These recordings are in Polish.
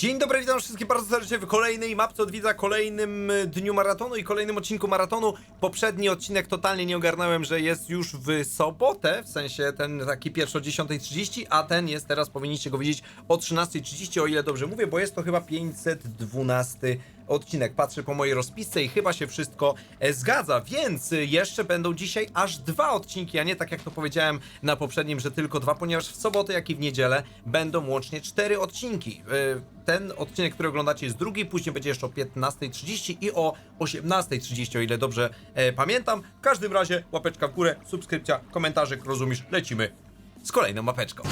Dzień dobry, witam wszystkich bardzo serdecznie w kolejnej mapce od widza, kolejnym y, dniu maratonu i kolejnym odcinku maratonu. Poprzedni odcinek totalnie nie ogarnąłem, że jest już w sobotę, w sensie ten taki pierwszy o 10.30, a ten jest teraz, powinniście go widzieć o 13.30, o ile dobrze mówię, bo jest to chyba 512 odcinek. Patrzę po mojej rozpisce i chyba się wszystko e, zgadza, więc y, jeszcze będą dzisiaj aż dwa odcinki, a nie tak jak to powiedziałem na poprzednim, że tylko dwa, ponieważ w sobotę, jak i w niedzielę będą łącznie cztery odcinki. Y, Ten odcinek, który oglądacie jest drugi, później będzie jeszcze o 15.30 i o 18.30, o ile dobrze e, pamiętam. W każdym razie łapeczka w górę, subskrypcja, komentarzyk, rozumiesz, lecimy z kolejną mapeczką.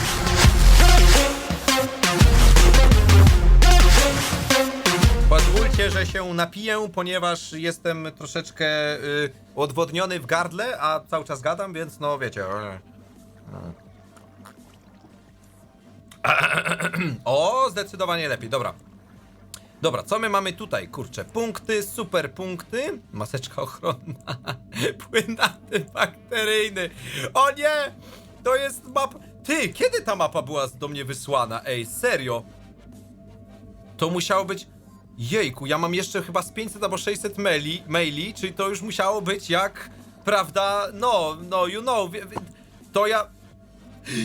Pozwólcie, że się napiję, ponieważ jestem troszeczkę y, odwodniony w gardle, a cały czas gadam, więc no wiecie. O, zdecydowanie lepiej, dobra. Dobra, co my mamy tutaj? Kurczę, punkty, super punkty. Maseczka ochronna. Płyn antybakteryjny. O nie! To jest mapa. Ty, kiedy ta mapa była do mnie wysłana? Ej, serio? To musiało być. Jejku, ja mam jeszcze chyba z 500 albo 600 maili, maili czyli to już musiało być jak, prawda, no, no, you know, to ja,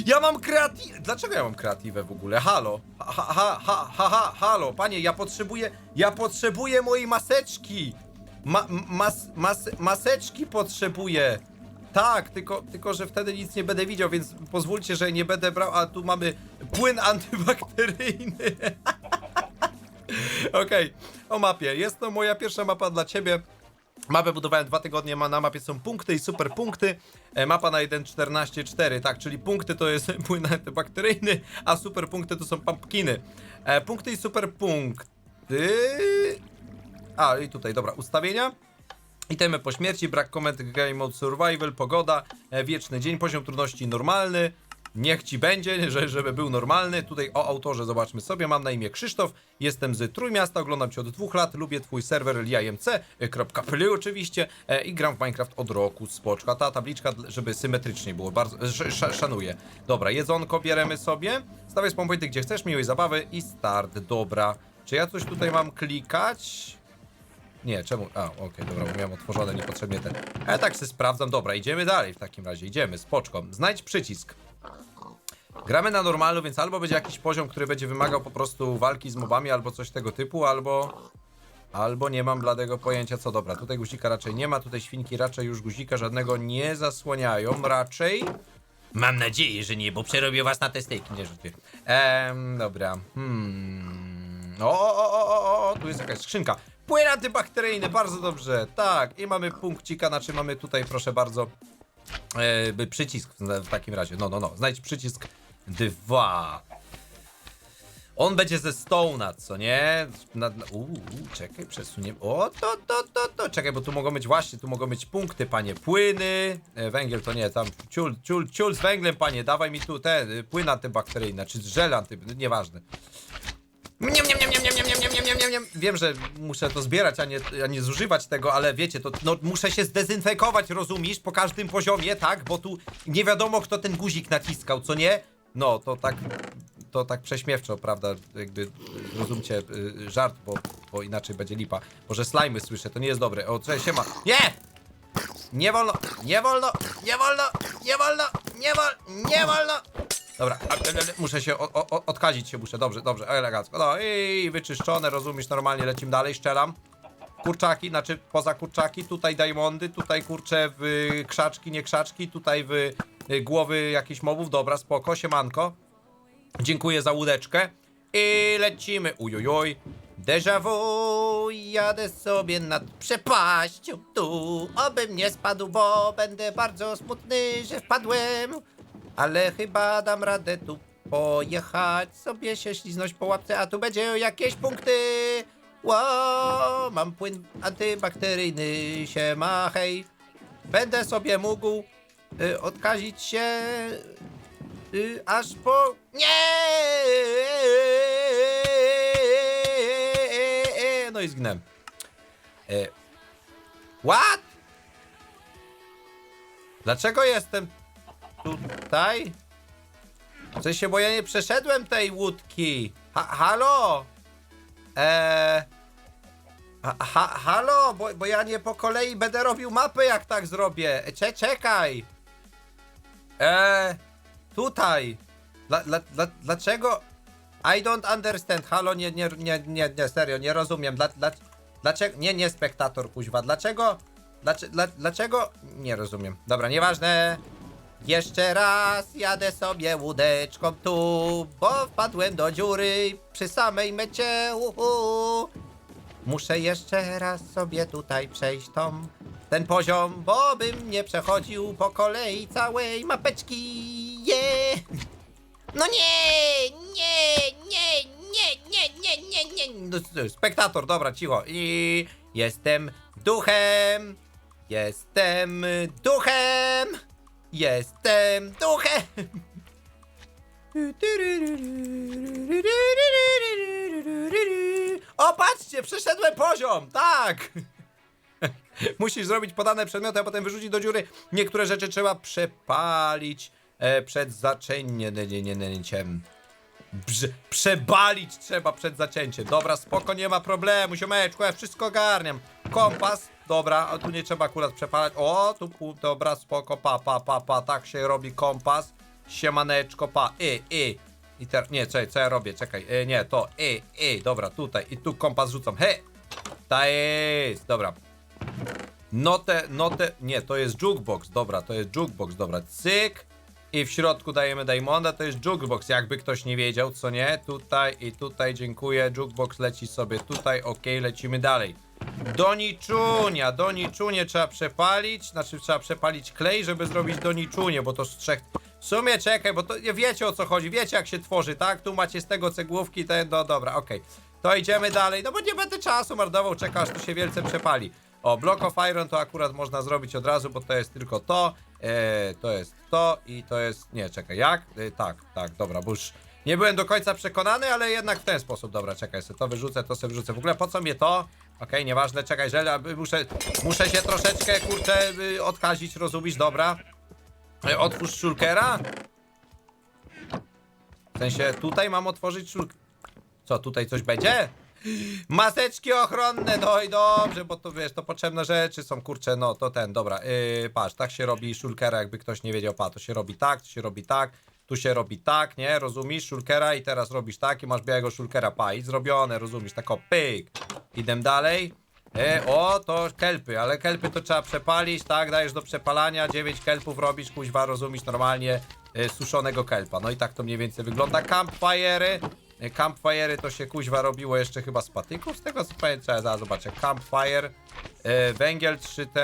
ja mam kreatywę. Dlaczego ja mam kreatywę w ogóle? Halo. Ha, ha, ha, ha, ha, ha, halo. Panie, ja potrzebuję. Ja potrzebuję mojej maseczki. Ma, mas, mas, maseczki potrzebuję. Tak, tylko, tylko, że wtedy nic nie będę widział, więc pozwólcie, że nie będę brał. A tu mamy płyn antybakteryjny. Okej, o mapie. Jest to moja pierwsza mapa dla ciebie. Mapę budowałem dwa tygodnie, na mapie są punkty i super punkty. E, mapa na 1.14.4, tak, czyli punkty to jest płyn antybakteryjny, a super punkty to są pumpkiny. E, punkty i super punkty. A, i tutaj, dobra, ustawienia. Itemy po śmierci, brak komend, game mode survival, pogoda, e, wieczny dzień, poziom trudności normalny. Niech ci będzie, że, żeby był normalny. Tutaj o autorze zobaczmy sobie. Mam na imię Krzysztof, jestem z Trójmiasta, oglądam cię od dwóch lat, lubię twój serwer liamc.pl oczywiście e, i gram w Minecraft od roku, spoczka. Ta tabliczka, żeby symetrycznie było, bardzo sz, sz, szanuję. Dobra, jedzonko bieremy sobie. Stawiaj spawn pointy gdzie chcesz, miłej zabawy i start. Dobra. Czy ja coś tutaj mam klikać? Nie, czemu? A, okej, dobra, bo miałem otworzone niepotrzebnie ten. Ale tak się sprawdzam. Dobra, idziemy dalej w takim razie. Idziemy, spoczko. Znajdź przycisk. Gramy na normalu, więc albo będzie jakiś poziom, który będzie wymagał po prostu walki z mobami, albo coś tego typu, albo... Albo nie mam bladego pojęcia co. Dobra, tutaj guzika raczej nie ma, tutaj świnki raczej już guzika żadnego nie zasłaniają, raczej... Mam nadzieję, że nie, bo przerobię was na te stejki, nie żartuję. Ehm, dobra. Hmm. O, o, o, o, o, tu jest jakaś skrzynka. Płyn antybakteryjny, bardzo dobrze. Tak, i mamy punkcika, znaczy mamy tutaj, proszę bardzo, e, by przycisk w takim razie. No, no, no. Znajdź przycisk 2. On będzie ze Stone'a, co nie? Na, na, uu, czekaj, przesuniemy. O, to, to, to, to. Czekaj, bo tu mogą być właśnie, tu mogą być punkty, panie. Płyny. E, węgiel to nie, tam ciul, ciul, ciul z węglem, panie. Dawaj mi tu te y, płyn antybakteryjny, czy żel anty... Nieważne. Niam, niam, niam, niam, niam, niam, niam, niam, niam. Wiem, że muszę to zbierać, a nie, a nie zużywać tego, ale wiecie, to no, muszę się zdezynfekować, rozumiesz, po każdym poziomie, tak? Bo tu nie wiadomo, kto ten guzik naciskał, co nie? No, to tak, to tak prześmiewczo, prawda? Jakby, rozumcie, y, żart, bo, bo inaczej będzie lipa. Może slajmy słyszę, to nie jest dobre. O, cześć, siema. Nie! Nie wolno, nie wolno, nie wolno, nie wolno, nie wolno, nie wolno. Dobra, a, a, muszę się o, o, odkazić się muszę, dobrze, dobrze, elegancko. No i wyczyszczone, rozumiesz, normalnie lecimy dalej, szczelam. Kurczaki, znaczy poza kurczaki, tutaj diamondy, tutaj kurcze w y, krzaczki, nie krzaczki, tutaj w y, głowy jakichś mobów, dobra, spoko, siemanko. Dziękuję za łódeczkę. I lecimy. Ujojoj. Déjà vu, jadę sobie nad przepaścią tu. Obym nie spadł, bo będę bardzo smutny, że wpadłem. Ale chyba dam radę tu pojechać, sobie się śliznąć po łapce, a tu będzie jakieś punkty. Ło, mam płyn antybakteryjny, siema, hej. Będę sobie mógł y, odkazić się y, aż po... Nie! No i zginąłem. E, what? Dlaczego jestem tutaj? W sensie, bo ja nie przeszedłem tej łódki. Ha halo? Eee... Ha, ha, halo, bo, bo ja nie po kolei będę robił mapy, jak tak zrobię. Cze, czekaj. Eee, tutaj. Dla, dla, dla, dlaczego? I don't understand. Halo, nie, nie, nie, nie, nie serio, nie rozumiem. Dla, dla, dlaczego? Nie, nie, spektator, kuźwa. Dlaczego? Dlaczego? Dla, dlaczego? Nie rozumiem. Dobra, nieważne. Jeszcze raz jadę sobie łódeczką tu, bo wpadłem do dziury przy samej mecie. Uhu. Muszę jeszcze raz sobie tutaj przejść tą, ten poziom, bo bym nie przechodził po kolei całej mapeczki. Yeah. No nie, nie, nie, nie, nie, nie, nie, nie. No, Spektator, dobra, cicho. I jestem duchem. Jestem duchem. Jestem duchem. O, patrzcie, przeszedłem poziom, tak! Musisz zrobić podane przedmioty, a potem wyrzucić do dziury. Niektóre rzeczy trzeba przepalić e, przed zaczęciem. Przebalić trzeba przed zacięciem. Dobra, spoko, nie ma problemu, ziomeczku, ja wszystko ogarniam. Kompas, dobra, a tu nie trzeba akurat przepalać. O, tu, dobra, spoko, pa, pa, pa, pa, tak się robi kompas. Siemaneczko, pa, y, y. I teraz, nie, czekaj, co ja robię, czekaj, y, nie, to, y, y, dobra, tutaj, i tu kompas rzucam, he! Ta jest, dobra. Notę, notę, nie, to jest jukebox, dobra, to jest jukebox, dobra, cyk. I w środku dajemy Diamonda, to jest jukebox, jakby ktoś nie wiedział, co nie. Tutaj i tutaj, dziękuję, jukebox leci sobie tutaj, ok, lecimy dalej. Doniczunia, doniczunie trzeba przepalić, znaczy trzeba przepalić klej, żeby zrobić doniczunie, bo to z trzech... W sumie czekaj, bo to wiecie o co chodzi, wiecie jak się tworzy, tak? Tu macie z tego cegłówki, te, no dobra, okej. To idziemy dalej, no bo nie będę czasu marnował, czeka aż tu się wielce przepali. O, Block of Iron to akurat można zrobić od razu, bo to jest tylko to, e, to jest to i to jest, nie, czekaj, jak? E, tak, tak, dobra, bo już nie byłem do końca przekonany, ale jednak w ten sposób, dobra, czekaj, sobie to wyrzucę, to sobie wyrzucę. W ogóle po co mnie to? Okej, nieważne, czekaj, że muszę, muszę się troszeczkę, kurczę, y, odkazić, rozumiesz, dobra. E, Otwórz szulkera. W sensie, tutaj mam otworzyć szulkę. Co, tutaj coś będzie? Maseczki ochronne, no i dobrze, bo to wiesz, to potrzebne rzeczy są, kurczę, no to ten, dobra, yy, patrz, tak się robi shulkera, jakby ktoś nie wiedział, pa, to się robi tak, to się robi tak, tu się robi tak, nie, rozumiesz, shulkera i teraz robisz tak i masz białego shulkera, pa, i zrobione, rozumiesz, tak o, pyk, idę dalej, e, o, to kelpy, ale kelpy to trzeba przepalić, tak, dajesz do przepalania, 9 kelpów robisz, kuźwa, rozumiesz, normalnie, e, suszonego kelpa, no i tak to mniej więcej wygląda, campfire'y, Campfire'y to się kuźwa robiło jeszcze chyba z patyków, z tego co pamiętam, zaraz zobaczę. Campfire, e, węgiel 3T,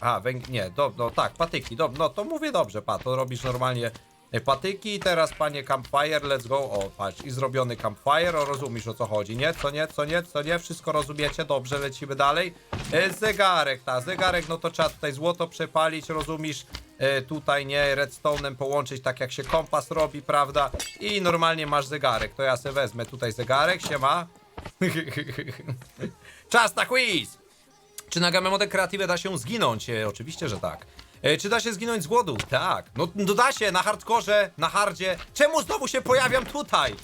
a węgiel, nie, do, no tak, patyki, do, no to mówię dobrze, pa, to robisz normalnie patyki, teraz panie Campfire, let's go, o patrz, i zrobiony Campfire, o rozumiesz o co chodzi, nie, co nie, co nie, co nie, wszystko rozumiecie, dobrze, lecimy dalej. E, zegarek, ta, zegarek, no to trzeba tutaj złoto przepalić, rozumiesz, e, tutaj nie redstone'em połączyć tak jak się kompas robi, prawda? I normalnie masz zegarek. To ja se wezmę tutaj zegarek, siema. Czas na quiz! Czy na Game Mode Creative da się zginąć? E, oczywiście, że tak. E, czy da się zginąć z głodu? Tak. No, no da się, na hardkorze, na hardzie. Czemu znowu się pojawiam tutaj?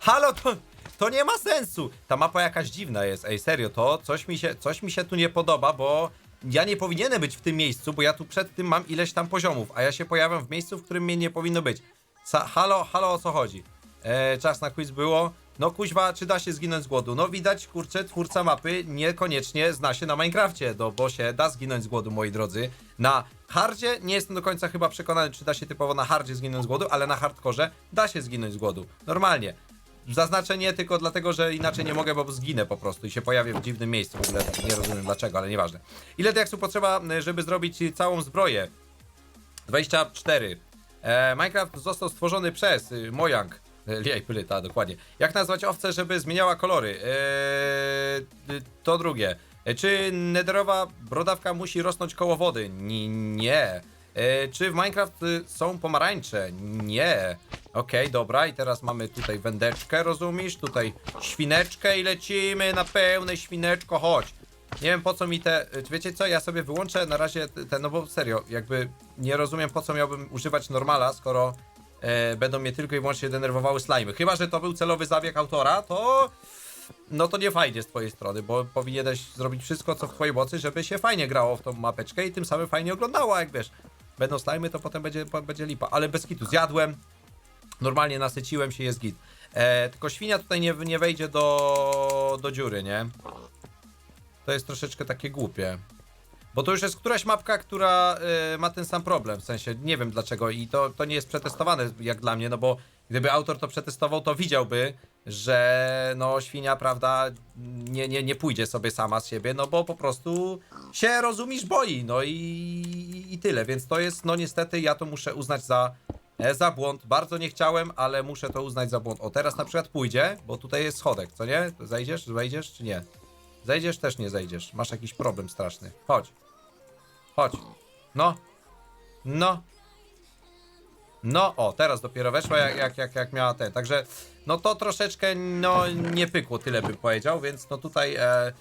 Halo, to, to nie ma sensu. Ta mapa jakaś dziwna jest. Ej, serio, to coś mi się, coś mi się tu nie podoba, bo ja nie powinienem być w tym miejscu, bo ja tu przed tym mam ileś tam poziomów, a ja się pojawiam w miejscu, w którym mnie nie powinno być. Sa halo, halo, o co chodzi? E, czas na quiz było. No kuźwa, czy da się zginąć z głodu? No widać, kurczę, twórca mapy niekoniecznie zna się na Minecrafcie, no bo się da zginąć z głodu, moi drodzy. Na hardzie nie jestem do końca chyba przekonany, czy da się typowo na hardzie zginąć z głodu, ale na hardkorze da się zginąć z głodu. Normalnie. Zaznaczę nie tylko dlatego, że inaczej nie mogę, bo zginę po prostu i się pojawię w dziwnym miejscu. W ogóle nie rozumiem dlaczego, ale nieważne. Ile diaksów potrzeba, żeby zrobić całą zbroję? 24. E, Minecraft został stworzony przez y, Mojang. Liaj Pylyta, dokładnie. Jak nazwać owcę, żeby zmieniała kolory? E, y, to drugie. E, czy nederowa brodawka musi rosnąć koło wody? Ni- nie. E, czy w Minecraft y, są pomarańcze? Nie. Okej, dobra, i teraz mamy tutaj wędeczkę, rozumiesz? Tutaj świneczkę i lecimy na pełne świneczko, chodź. Nie wiem po co mi te. Wiecie co? Ja sobie wyłączę na razie te no bo serio, jakby nie rozumiem po co miałbym używać normala, skoro e, będą mnie tylko i wyłącznie denerwowały slimy. Chyba, że to był celowy zabieg autora, to. no to nie fajnie z twojej strony, bo powinieneś zrobić wszystko, co w twojej mocy, żeby się fajnie grało w tą mapeczkę i tym samym fajnie oglądało, jak wiesz. Będą slajmy, to potem będzie, będzie lipa. Ale bez kitu, zjadłem, normalnie nasyciłem się, jest git. E, tylko świnia tutaj nie, nie wejdzie do, do dziury, nie? To jest troszeczkę takie głupie. Bo to już jest któraś mapka, która y, ma ten sam problem, w sensie nie wiem dlaczego i to, to nie jest przetestowane jak dla mnie, no bo gdyby autor to przetestował, to widziałby, że no świnia, prawda, nie, nie, nie pójdzie sobie sama z siebie, no bo po prostu się rozumiesz boi, no i, i tyle, więc to jest, no niestety ja to muszę uznać za, e, za błąd, bardzo nie chciałem, ale muszę to uznać za błąd. O, teraz na przykład pójdzie, bo tutaj jest schodek, co nie? Zejdziesz, wejdziesz czy nie? Zejdziesz, też nie zejdziesz. Masz jakiś problem straszny. Chodź. Chodź. No. No. No, o, teraz dopiero weszła, jak, jak, jak, jak miała ten. Także, no to troszeczkę, no, nie pykło, tyle bym powiedział, więc no tutaj, e,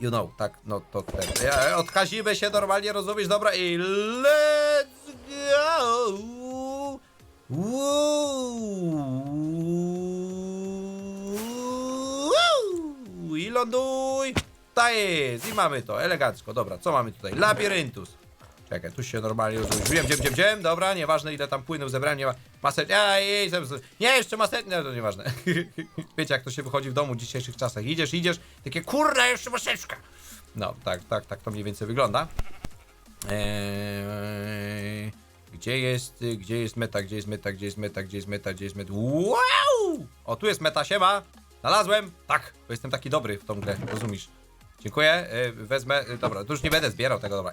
you know, tak, no to ten. E, odkazimy się normalnie, rozumiesz, dobra, i let's go! Woo! I ląduj! Ta jest! I mamy to, elegancko. Dobra, co mamy tutaj? Labiryntus. Czekaj, tu się normalnie. Wiem, wiem, wiem, wiem, dobra, nieważne ile tam płynów zebrałem, nie ma maset... Ej, nie, jeszcze maset... Nie, to nieważne. Wiecie, jak to się wychodzi w domu w dzisiejszych czasach. Idziesz, idziesz, takie kurna, jeszcze maseczka. No, tak, tak, tak to mniej więcej wygląda. Eee, gdzie jest, gdzie jest meta, gdzie jest meta, gdzie jest meta, gdzie jest meta, gdzie jest meta? Wow! O, tu jest meta, siema! Znalazłem! Tak, bo jestem taki dobry w tą grę, rozumiesz? Dziękuję, y, wezmę, y, dobra, tu już nie będę zbierał tego, dobra.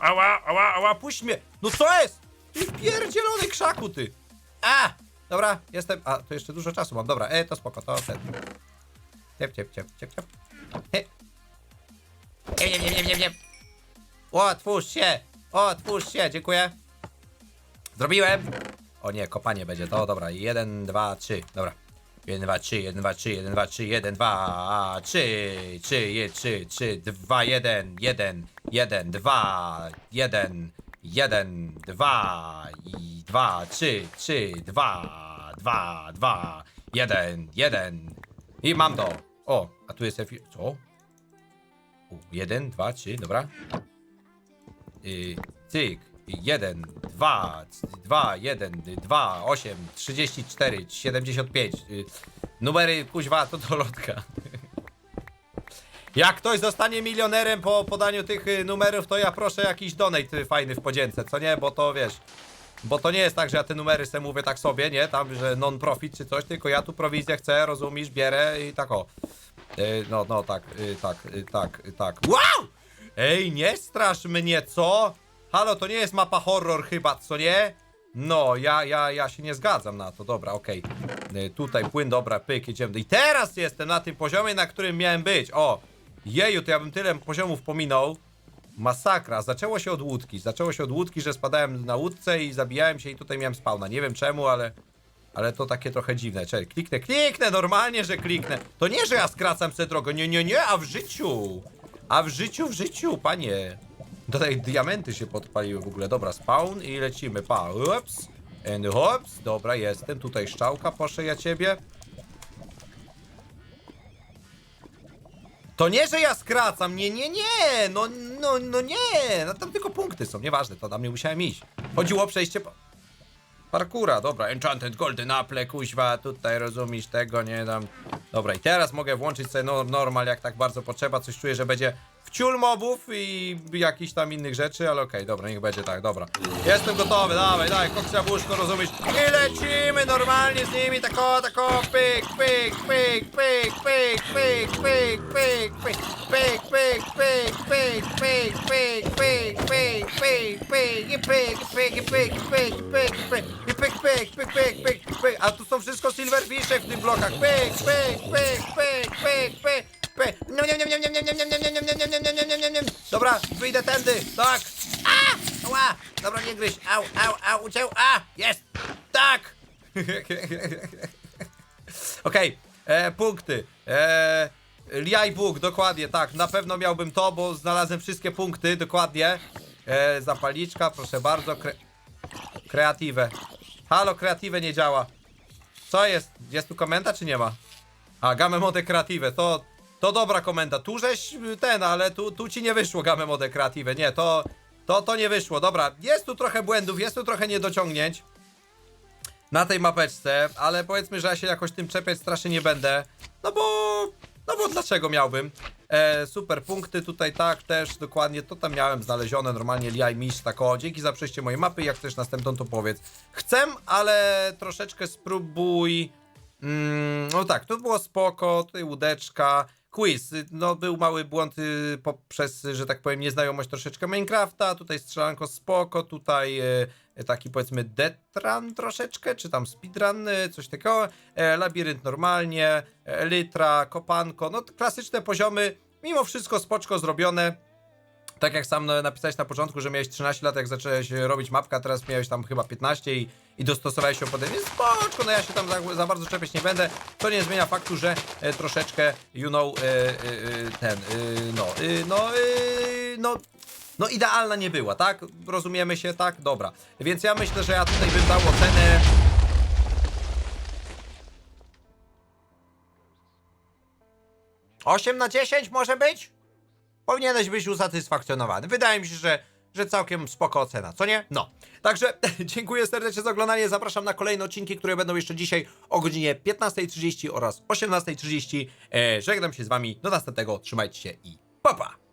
Ała, ała, ała, puść mnie! No co jest? Ty pierdzielony krzaku, ty! A! Dobra, jestem. A, to jeszcze dużo czasu mam. Dobra, e, to spoko, to ten. Ciep, ciep, ciep, ciep, ciep. He. Nie, nie, nie, nie, nie. Otwórz się! Otwórz się, dziękuję. Zrobiłem. O nie, kopanie będzie, to dobra. Jeden, dwa, trzy, dobra. Jeden, dwa, trzy, jeden, dwa, trzy, jeden, dwa, trzy, jeden, dwa, trzy, trzy, je, trzy, trzy, dwa, jeden, jeden, jeden, dwa, jeden, dwa, i dwa, trzy, trzy, dwa, dwa, dwa, jeden, jeden. I mam to. O, a tu jest F... Co? U, jeden, dwa, trzy, dobra. Y, cyk. Jeden, dwa, dwa, jeden, dwa, osiem, trzydzieści cztery, siedemdziesiąt pięć. Y, numery kuźwa to do lotka. Jak ktoś zostanie milionerem po podaniu tych y, numerów, to ja proszę jakiś donate y, fajny w podzięce, co nie? Bo to wiesz. Bo to nie jest tak, że ja te numery se mówię tak sobie, nie? Tam, że non-profit czy coś, tylko ja tu prowizję chcę, rozumiesz, bierę i tak o. Y, no, no, tak, tak, tak, tak. Wow! Ej, nie strasz mnie, co? Halo, to nie jest mapa horror chyba, co nie? No, ja, ja, ja się nie zgadzam na to, dobra, okej. Tutaj płyn, dobra, pyk, jedziemy. I teraz jestem na tym poziomie, na którym miałem być. O, jeju, to ja bym tyle poziomów pominął. Masakra, zaczęło się od łódki. Zaczęło się od łódki, że spadałem na łódce i zabijałem się i tutaj miałem spawna. Nie wiem czemu, ale... Ale to takie trochę dziwne. Czekaj, kliknę, kliknę, normalnie, że kliknę. To nie, że ja skracam sobie drogę, nie, nie, nie, a w życiu. A w życiu, w życiu, panie. Tutaj diamenty się podpaliły w ogóle. Dobra, spawn i lecimy, pa. Ups. And hops. Dobra, jestem. Tutaj szczałka po szyję ciebie. To nie, że ja skracam, nie, nie, nie, no, no, no nie, no tam tylko punkty są, nieważne, to tam nie musiałem iść. Chodziło o przejście. Parkura, dobra, Enchanted Golden Apple, kuźwa, tutaj rozumiesz tego, nie dam. Dobra, i teraz mogę włączyć sobie no, normal, jak tak bardzo potrzeba, coś czuję, że będzie wciul mobów i jakichś tam innych rzeczy, ale okej, dobra, niech będzie tak, dobra. Jestem gotowy, dawaj, dawaj, kokcia w łóżko, rozumiesz? I lecimy normalnie z nimi, tako, tako, pyk, pyk, pyk, pyk, pyk, pyk, pyk, pyk, pyk, pyk, pyk, pyk, pyk, pyk, pyk, pyk, pyk, pyk, pyk, i pyk, pyk, pyk, pyk, pyk, pyk, pyk, pyk, pyk, pyk, pyk, pyk, a tu są wszystko silverfishe w tych blokach, pyk, pyk, pyk, pyk, pyk, pyk, pyk, no nie, nie, nie, nie, nie, nie, nie, nie, nie, nie, nie, nie, nie, nie, nie, nie, nie, dobra, wyjdę tędy, tak, a, ała, dobra, nie gryź, au, au, au, uciął, a, jest, tak, Okej, e, punkty. E, Liaj Bóg, dokładnie, tak. Na pewno miałbym to, bo znalazłem wszystkie punkty, dokładnie. E, zapalniczka, proszę bardzo. Kre kreatywę. Halo, kreatywę nie działa. Co jest? Jest tu komenda, czy nie ma? A, Game Mode Creative, to, to dobra komenda. Tu żeś y, ten, ale tu, tu ci nie wyszło Game Mode Creative. Nie, to, to, to nie wyszło. Dobra, jest tu trochę błędów, jest tu trochę niedociągnięć na tej mapeczce, ale powiedzmy, że ja się jakoś tym czepiać strasznie nie będę. No bo, no bo dlaczego miałbym? E, super punkty tutaj, tak, też dokładnie, to tam miałem znalezione normalnie Liaj Misz, tak o, dzięki za przejście mojej mapy, jak chcesz następną to powiedz. Chcę, ale troszeczkę spróbuj, mm, no tak, to było spoko, tutaj łódeczka, quiz, no był mały błąd y, poprzez, że tak powiem, nieznajomość troszeczkę Minecrafta, tutaj strzelanko spoko, tutaj y, taki powiedzmy detran troszeczkę, czy tam speedrun, y, coś takiego, e, labirynt normalnie, e, litra, kopanko, no klasyczne poziomy, mimo wszystko spoczko zrobione, tak jak sam e, napisałeś na początku, że miałeś 13 lat, jak zacząłeś e, robić mapkę, a teraz miałeś tam chyba 15 i, i dostosowałeś się potem. Więc spoczko, no ja się tam za, za bardzo czepiać nie będę. To nie zmienia faktu, że e, troszeczkę, you know, e, e, e, ten, e, no, e, no, e, no, no idealna nie była, tak? Rozumiemy się, tak? Dobra. Więc ja myślę, że ja tutaj bym dał ocenę... Osiem na 10 może być? Powinieneś być usatysfakcjonowany. Wydaje mi się, że, że całkiem spoko ocena, co nie? No. Także dziękuję serdecznie za oglądanie. Zapraszam na kolejne odcinki, które będą jeszcze dzisiaj o godzinie 15.30 oraz 18.30. E, żegnam się z wami. Do następnego. Trzymajcie się i pa pa!